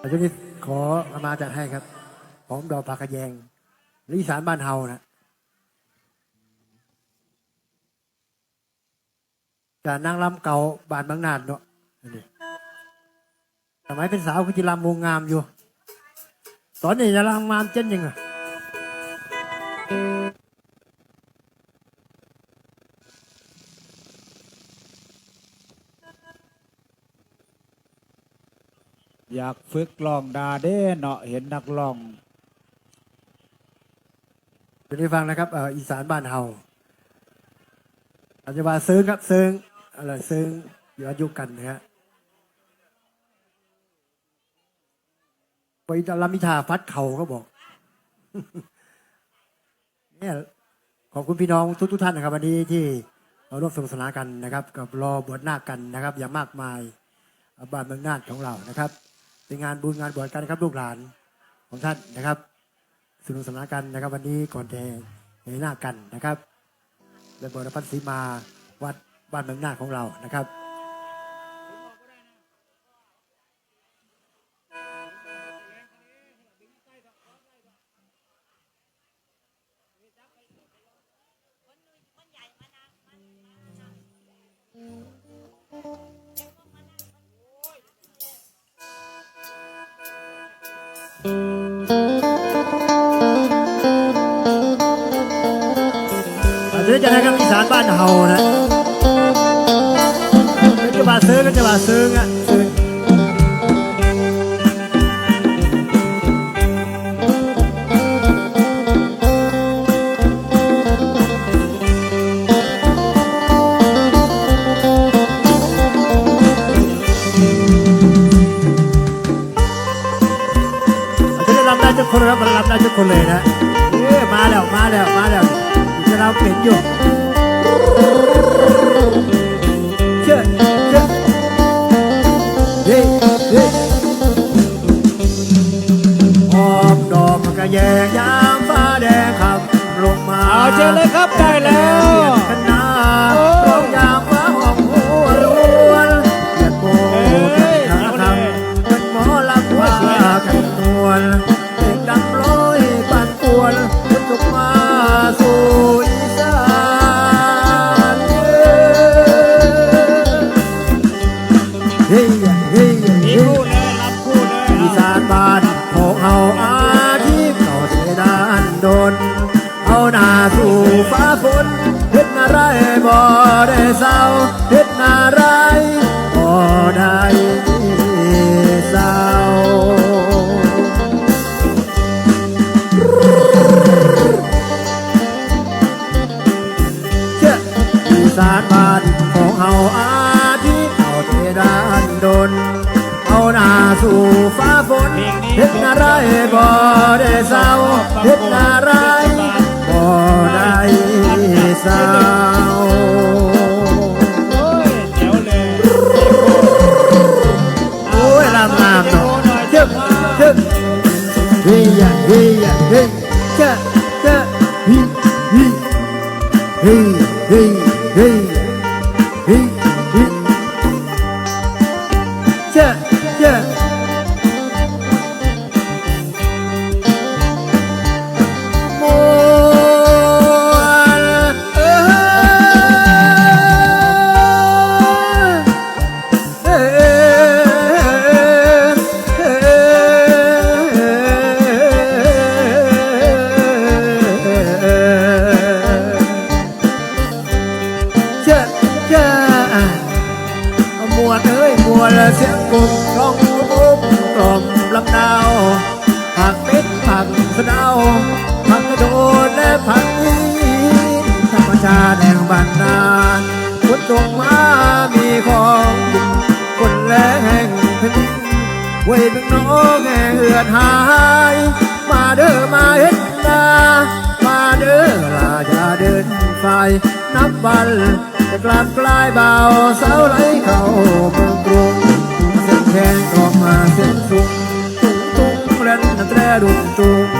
อาจารย์นิดขออามาจัดให้ครับหอมดอกผักกระแยงลิสานบ้านเฮานะจากนางรำเก่าบ้านบางนาดเนาะสมัยเป็นสาวคุณจิรำวงงามอยู่ ตอนนี้จะรำงามเจนยังไง อยากฝึกลองดาเด้เนาะเห็นนักร้องเดี๋ยวได้ฟังนะครับเอ่ออีสานบ้านเฮาอาจจะว่าเซิงครับเซิงอะไรเซิงอยู่อายุกันนะฮะไปตลามิทาฟัดเขาเขาบอกเนี่ยขอบคุณพี่น้องทุกทุกท่านนะครับ วันนี้ที่มาร่วมสนุกสนานกันนะครับ กับรอบวชนากันนะครับ อย่างมากมายบ้านเมืองน่านของเรานะครับ เป็นงานบุญงานบวชกันนะครับลูกหลานของท่านนะครับสนุกสนานกันนะครับ วันนี้ก่อนแทเห็นหน้ากันนะครับและบรพัฒนศรีมาวัดบ้านเมืองนาของเรานะครับ อาจจะจะนะครับอีสานบ้านเฮานะก็จะมาซื้อก็จะมาซื้ออะซื้ออาจะรับได้ทุกคนรับรับได้ทุกคนเลยนะเอ้ยมาแล้ว มาแล้ว มาแล้วาวเป็นอยู่เชื่อเชื่อเฮ้เฮ้หอมดอกกระแยงยามฟ้าแดงครับลงมา เอาเชิญเลยครับได้แล้ว เฮ็ดอะไรบ่ได้เศร้า ล่นแต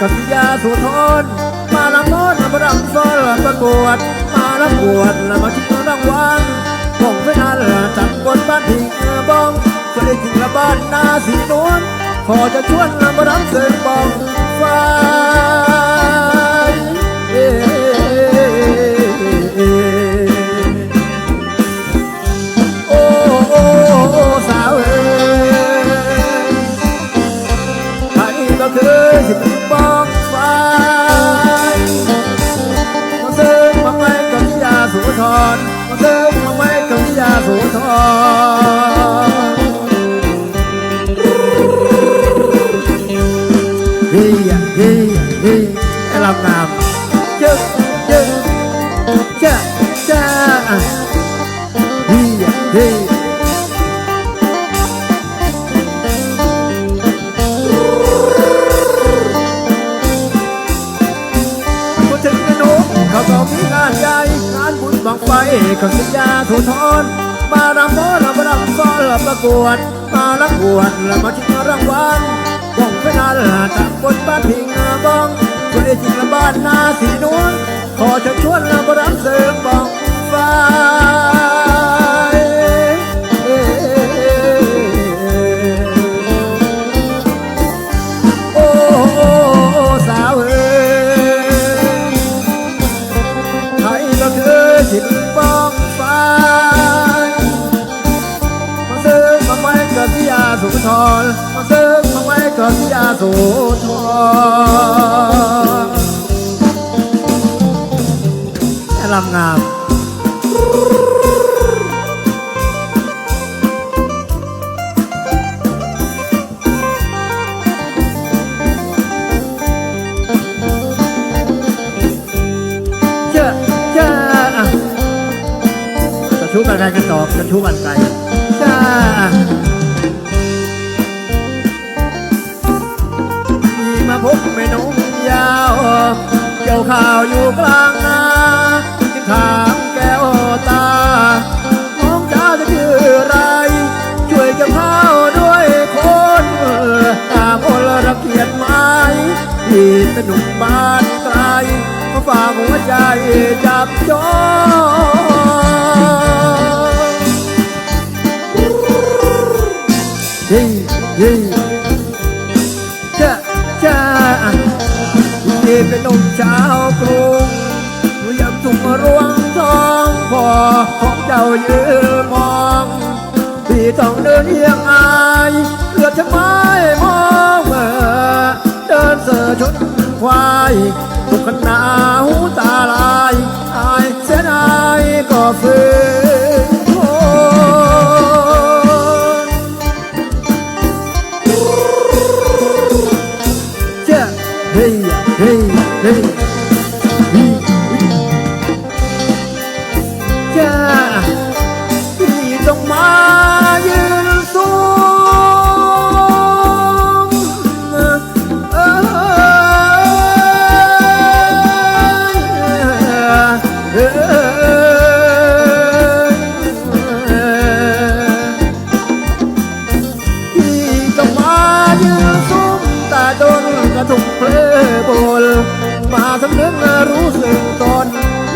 กับพิยาสุทนมาลำโน้นมาดังฟ้อนประกวด มาลำบวดล้วมาชิงรางวัลผมไปนั่นจังกวนบ้านพิงบ้องก็ได้ถึงละบ้านนาสีนวลขอจะชวนมาดังเสริมบ้องฟ้าาสุธรมาซื้อาไว้กับยาสูทรเฮียเฮียเฮียไอ้ลำงาม บังไฟกับสัญญาถูทอนมารำฟ้อนมารำฟ้อนประกวด มาลักบวดแล้วมาชิงรางวัลบ้องไปนาลตามบนบ้านพิงบ้องช่วยจิงละบ้านนาสีนวลขอเชิญชวนล้วมารำเสริมบ้องฟ้า เกี่ยวข้าวอยู่กลางนาจึงถามแก้วตา น้องจ้าจะชื่ออะไร ช่วยเกี่ยวข้าวด้วยคนตาคนระเกียดไหมที่เป็นหนุ่มบ้านไกลก็ฝากหัวใจจับจ นุ่มชาวกรุงยามสุกรวงทองพอของเจ้ายืนมองที่ต้องเดินเอียงอายเกือบจะไมมองเมื่อเดินเสือชนควายทุกขณะหูตาลายอายเสียดายก็ฝืน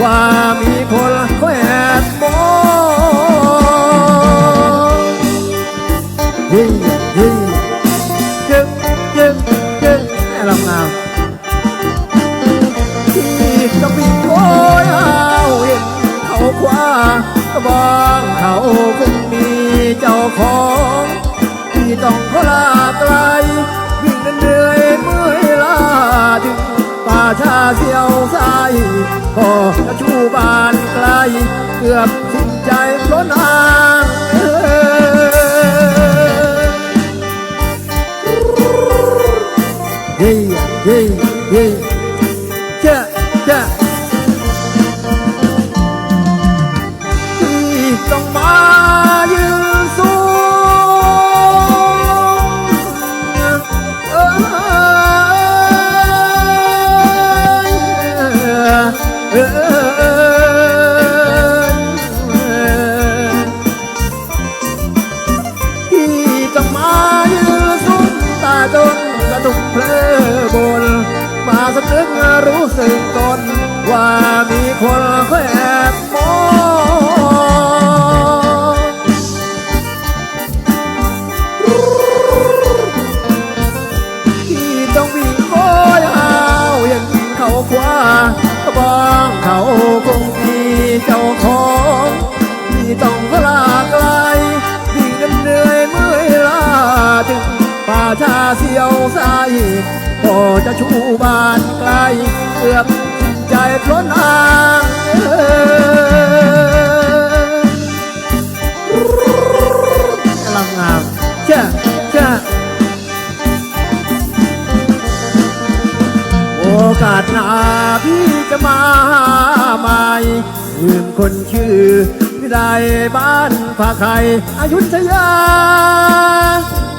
ว่ามีคนแอบมองยิ่งยิ่งจึ๊งจึ๊งจึ๊งแม่ลำงามที่จะมีโอยหาเห็นเขาคว้ากระบองเขาคงมีเจ้าของที่ต้องขลา เสียวสายพอจะชูบานไกล เกือบสิ้นใจล้นทางเอ่ยเฮ้ยเฮ้ยเฮ้ยเจ้าเจ้าที่ต้องมา ชาเสียวสพอจะชูบานไกลเกือบใจพล้นทางเอ่ยกำลังงามเจ้าเจ้าโอกาสหนาพี่จะมาใหม่ลืมคนชื่อไม่ได้บ้านฝาไข่อายุทยา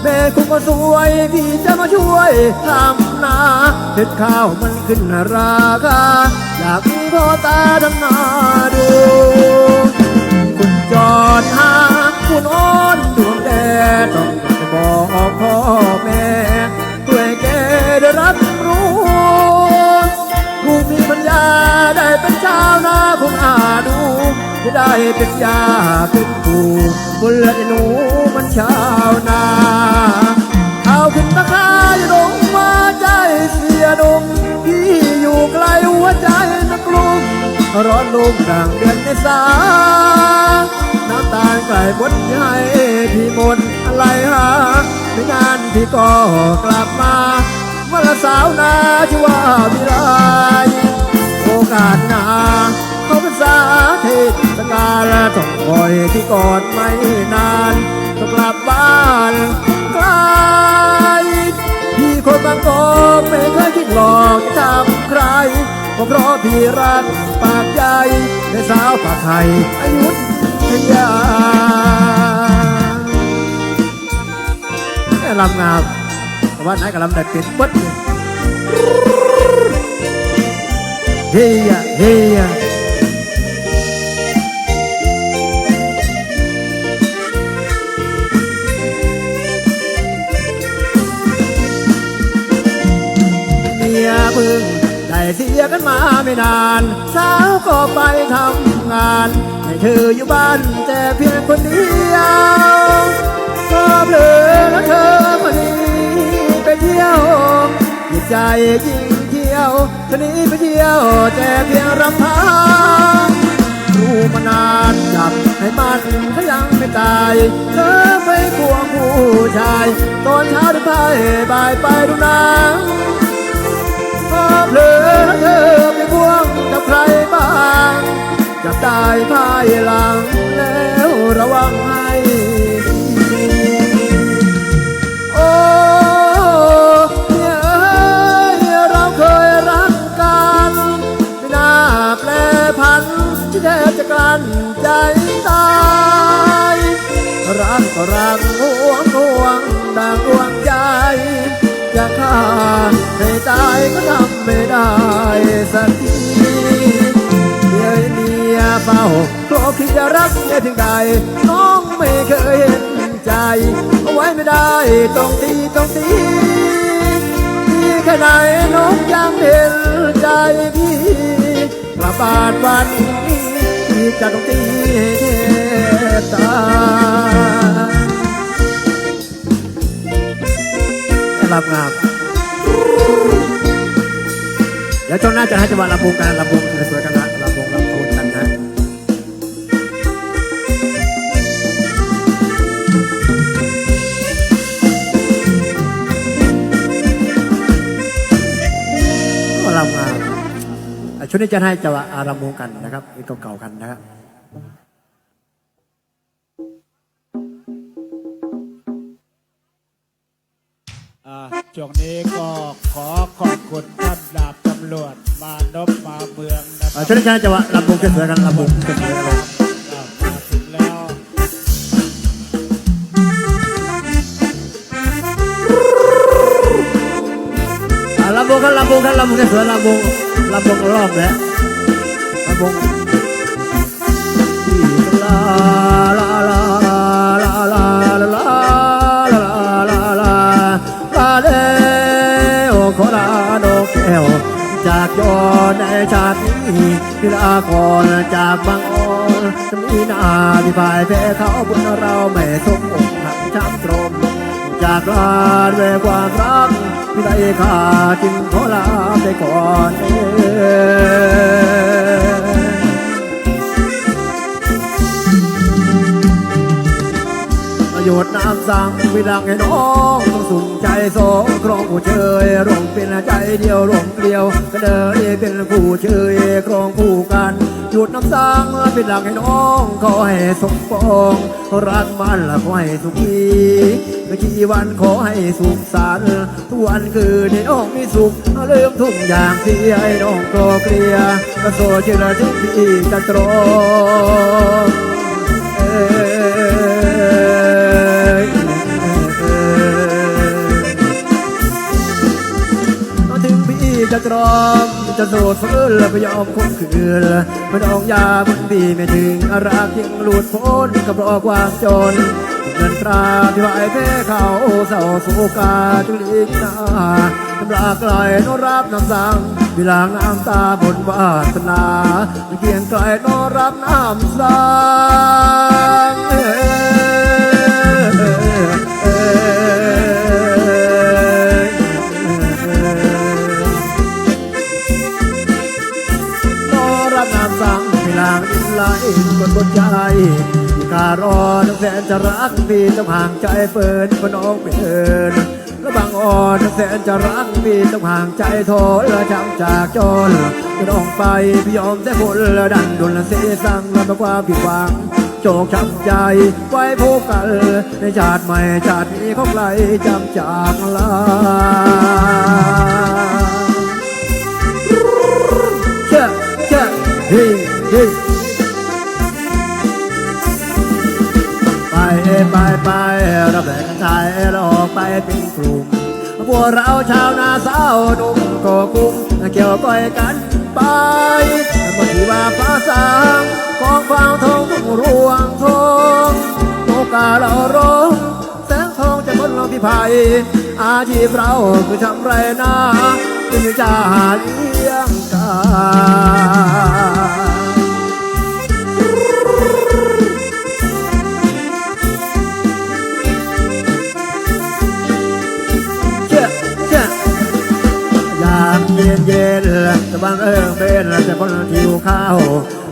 แม่คงก็สวย พี่จะมาช่วยทำนาเห็ดข้าวมันขึ้นราคา อยากมีพ่อตาดำนาดู คุณจอดหาคุณอ้อนดวงแดดต้องจะบอกพ่อแม่เพื่อแกได้รับรู้ลูกมีปัญญาได้เป็นชาวนาคงอาดูจะได้เป็นยาเป็นผู้คนละหนูมันชาวนา ร้อนลุ่มดังเดือนในสาน้ำตาลไกลบดให้พี่มนอะไรหาไม่นานพี่ก็กลับมาเมื่อละสาวนาชื่อว่าวิไลโอกาสหนาเขาเป็นสาเทศกาลต้องคอยที่ก่อนไม่นานต้องกลับบ้านไกลพี่คนบางกอกไม่เคยคิดหลอก พราะพี่รักปากใจในสาวปากไข่อายุทยาแม่ลำงามแต่ว่าไหนกับลำได้เป็นเบิดเลยเฮียเฮีย เสียกันมาไม่นานเช้าก็ไปทำงาน ให้เธออยู่บ้านแต่เพียงคนเดียวชอบเลยแล้วเธอคนนี้ไปเที่ยวจิตใจยิ่งเที่ยวคนนี้ไปเที่ยวแต่เพียงรำพังรู้มานานจับให้มันเขยังไม่ตายเธอไปควงผู้ชาย ตอนเช้าถึงบ่ายบ่ายไปดูนัง เพลอเธอไปควงกับใครบ้างจับได้ภายหลังแล้วระวังให้ดีโอ้เนี่ยเอ้ยเราเคยรักกันไม่น่าแปลพันที่แท้จะกลั้นใจตายรักก็รัก จะฆ่าให้ตายก็ทำไม่ได้สักทีเดี๋ยวเมียเฝ้าโกรธที่จะรักเมียถึงใดน้องไม่เคยเห็นใจ เอาไว้ไม่ได้ต้องตีต้องตีพี่แค่ไหนน้องยังเห็นใจพี่ระบาดวันนี้จะต้องตีเทพตา รับงามเดี๋ยวช่วงหน้าจะให้จังหวะลำวงกันลำวงสวยๆกันนะลำวงลำพูนกันนะลำงามอะชุดนี้จะให้จังหวะอาลำวงกันนะครับอีกเก่าๆกันนะครับ ช่วงนี้ก็ขอขอบคุณท่านดาบตำรวจมานพมาเมืองนะคอะรับชุดนี้จะให้จังหวะลำวงสวยๆกันลำวงสวยกันลยอ่ามาถึงแล้ว อะลำวงกันลำวงกันลำวงสวยลำวงลำวงรอบแล้วลำวงลาลา พิลากรจากบางออนมีนาที่พ่ายแพ้เขาบนเราไม่สมองหักช้ำตรมจากลาด้วยความรักพิไลขาจึงขอลาไปก่อนเอ่ย ประโยชน์น้ำสั่งวิลังให้น้องต้องสุ่มใจสองครองผู้เชยร่วมเป็นใจเดียวร่วมเกลียวก็เดินเป็นผู้เชยครองคู่กันหยุดน้ำสั่งเป็นหลังให้น้องขอให้สมปองรักมันละขอให้สุขีเมื่อกี่วันขอให้สุขสันต์ทุกวันคือในน้องมีสุขเริ่มทุกอย่างที่ให้น้องกลอเกลียก็โซเชลถึงพี่จะตรอง จะตรอมจะโสดฟื้นและไม่ยอมคบคืนไม่ต้องยาบุญพี่ไม่ถึงรักยังหลุดพ้นกับรอความจนเงินตราที่ไหวแพ้เขาเศร้าโศกาจุลิกนาตำรากลอยโนรับน้ำสังเวลางน้ำตาบนวาสนาเกียงไกลโนรับน้ำสัง ใจการอน้องแสนจะรักพี่ต้องห่างใจเปิดพน้องไม่เอินและบางอ่อนน้งแสนจะรักพี่ต้องห่างใจโทษและจำจากจนจะน้องไปพี่ยอมแต่ผลและดันดนและเสียสั่งและบอกว่าผิดหวังโจกช้ำใจไว้พบกันในชาติใหม่ชาตินี้ของใครจำจากลาเชื่อเชื่อเฮ้เฮ้ ไปไปไปเราแบ่งกันชายเราออกไปเป็นกลุ่มพวกเราชาวนาสาวหนุ่มก็กุ้มเกี่ยวก้อยกันไปเมื่อที่ว่าฟ้าสางของฟ้าทองทุ่งรวงทองโอกาเราร้องแสงทองจะพ้นลมพิภัย อาชีพเราคือทำไรนาเป็นจ่าเลี้ยงกาเจะบังเอิญเป็นจะคนทิวข้าว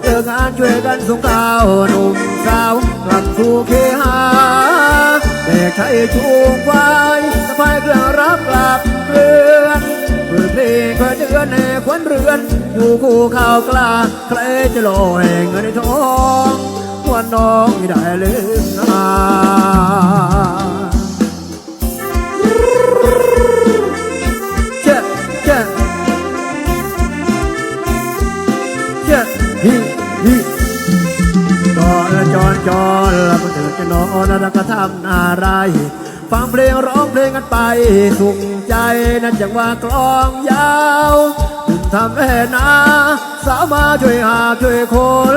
เลิกงานช่วยกันส่งข้าวหนุ่มสาวกลับสู่เคหาเด็กชายชูงควายสะพายเครื่องรับกลับเรือนเปิดเพลงคอยเดือนในควันเรือนอยู่คู่ข้าวกล้าใครจะโลยเงินในทองวันน้องไม่ได้ลืมนา จอนจอนแล้วพอจะนอนแล้วก็ทำอะไร ฟังเพลงร้องเพลงกันไป สุขใจนั่นจังว่ากลองยาวถึงทำให้นาสาวมาช่วยหาช่วยคน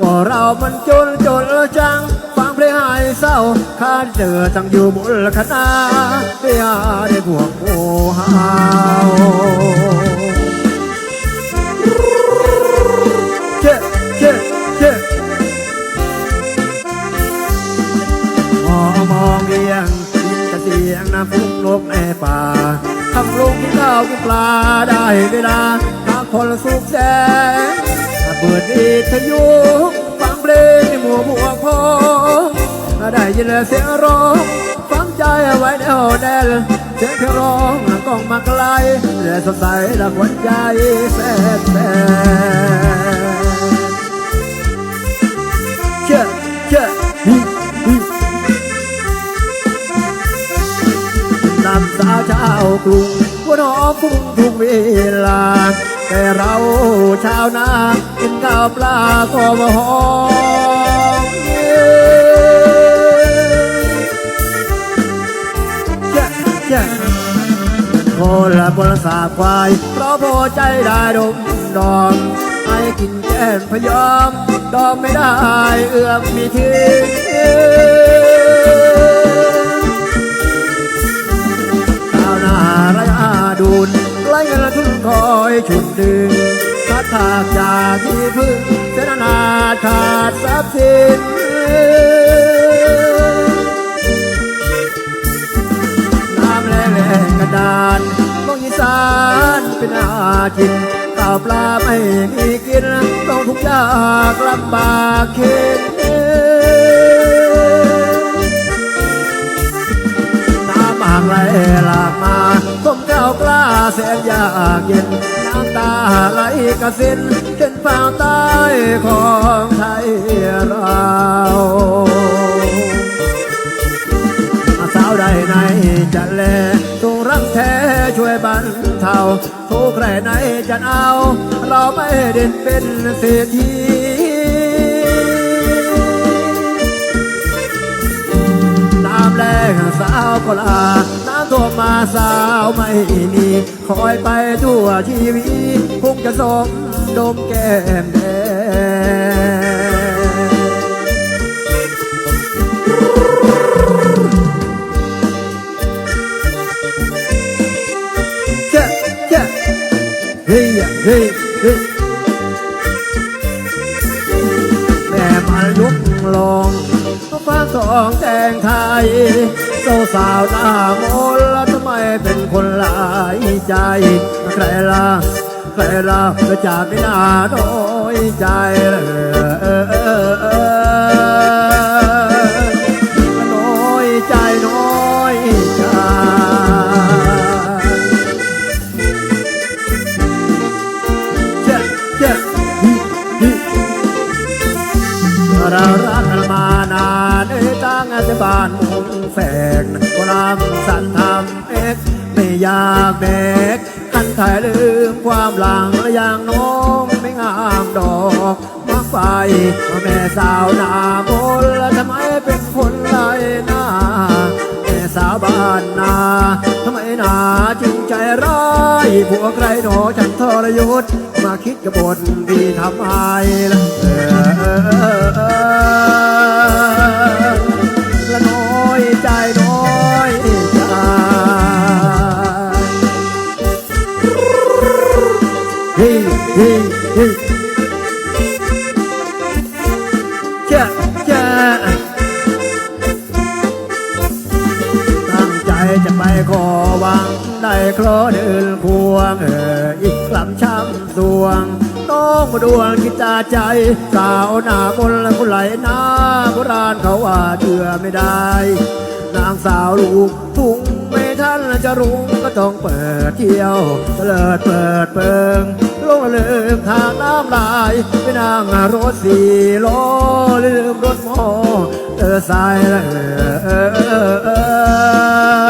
ก็เรามันจนจนจัง ฟังเพลงหายเศร้าข้าเจอจังอยู่บนคณะเปียได้พวกโมหาว บแอป่าทำลูกกินข้าวกินปลาได้เวลาทางคนสุขแสนถ้าเปิดอิทยุฟังเพลงหมู่บัวกพองได้ยินเสียงร้องฟังใจไว้ใน่อแน่เสียงเพลร้องกล้องมาไกลและสดใสและหัวใจแสนแสน สาวชาวกรุงหัวหนองฟุ้งทุกเวลา แต่เราชาวนากินข้าวปลาก็มาหอมเย้เย้คนละคนละสาบควาย เพราะพอใจได้ดมดอมให้กินแก้มพยอม ดอมไม่ได้เอื้อมมีทีชาไรอาดุลไกลเงินทุนคอยฉุดดึงพัดถากจากที่พึ่งเสนานาขาดทรัพย์สินน้ำแรงแรงกระดานมองอีสานเป็นอาจินข้าวปลาไม่มีกินต้องทุกยากลำบากเข็น หลากมาต้มข้าวกล้าแสนยากเย็นน้ำตาไหลกระสินเป็นฝั่งใต้ของไทยเราสาวใดในจะแลทุกรักแท้ช่วยบรรเทาทุกใครไหนจะเอา เราไม่เด่นเป็นเศรษฐีน้ำแรงสาวก็ลา น้ำท่วมาสาวไม่มีคอยไปทั่วชีวิตคงจะสมดมแก้มแดงเจ๊เจ๊เฮ้ยเฮ้ยเฮ้ยแม่มาลุกลองฟ้าสองแดงไทย เจ้าสาวหน้ามนแล้วทำไมเป็นคนหลายใจ ใครล่ะใครล่ะจะจากไม่น่าน้อยใจเลย ผัวใครหนอฉันทรยศมาคิดกระบนดีทำไมล่ะละน้อยใจน้อย ช้ำสวงน้องมาดวงกิตาใจ สาวหน้ามนละคนไหลหน้าโบราณเขาว่าเชื่อไม่ได้ นางสาวลูกทุ่งไม่ทันจะรุงก็ต้องเปิดเที่ยวเตลิดเปิดเปิงลงเลืมทางน้ำลายไปนั่งรถสี่ล้อลืมรถมอเตอร์ไซค์ละเออ